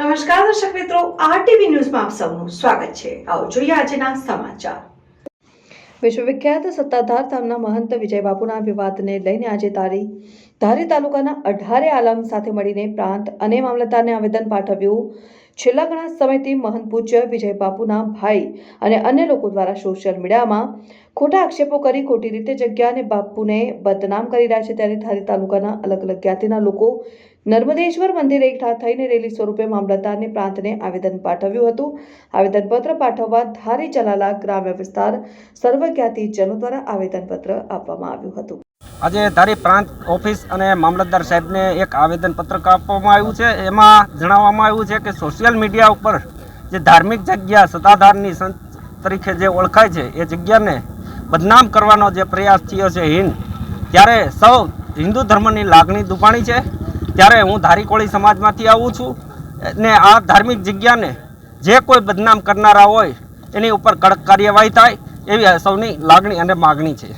નમસ્કાર દર્શક મિત્રો, આરટીવી ન્યૂઝમાં આપ સૌનું સ્વાગત છે. આવો જોઈએ આજના સમાચાર. વિશ્વવિખ્યાત સત્તાધાર ધામના મહંત વિજય બાપુના વિવાદને લઈને આજે તારી ધારી તાલુકાના અઢારે આલમ સાથે મળીને પ્રાંત અને મામલતદારને આવેદન પાઠવ્યું. છેલ્લા ઘણા સમયથી મહંત પૂજ્ય વિજય બાપુના ભાઈ અને અન્ય લોકો દ્વારા સોશિયલ મીડિયામાં ખોટા આક્ષેપો કરી ખોટી રીતે જગ્યા અને બાપુને બદનામ કરી રહ્યા છે ત્યારે ધારી તાલુકાના અલગ અલગ જ્ઞાતિના લોકો નર્મદેશ્વર મંદિરે એકઠા થઈને રેલી સ્વરૂપે મામલતદારને પ્રાંતને આવેદન પાઠવ્યું હતું. આવેદનપત્ર પાઠવવા ધારી ચલાલા ગ્રામ્ય વિસ્તાર સર્વ જ્ઞાતિજનો દ્વારા આવેદનપત્ર આપવામાં આવ્યું હતું. આજે ધારી પ્રાંત ઓફિસ અને મામલતદાર સાહેબને એક આવેદનપત્ર આપવામાં આવ્યું છે. એમાં જણાવવામાં આવ્યું છે કે સોશિયલ મીડિયા ઉપર જે ધાર્મિક જગ્યા સત્તાધારની સંત તરીકે જે ઓળખાય છે, એ જગ્યાને બદનામ કરવાનો જે પ્રયાસ થયો છે હિન્દ, ત્યારે સૌ હિન્દુ ધર્મની લાગણી દુભાણી છે. ત્યારે હું ધારીકોળી સમાજમાંથી આવું છું ને આ ધાર્મિક જગ્યાને જે કોઈ બદનામ કરનારા હોય, એની ઉપર કડક કાર્યવાહી થાય, એવી સૌની લાગણી અને માગણી છે.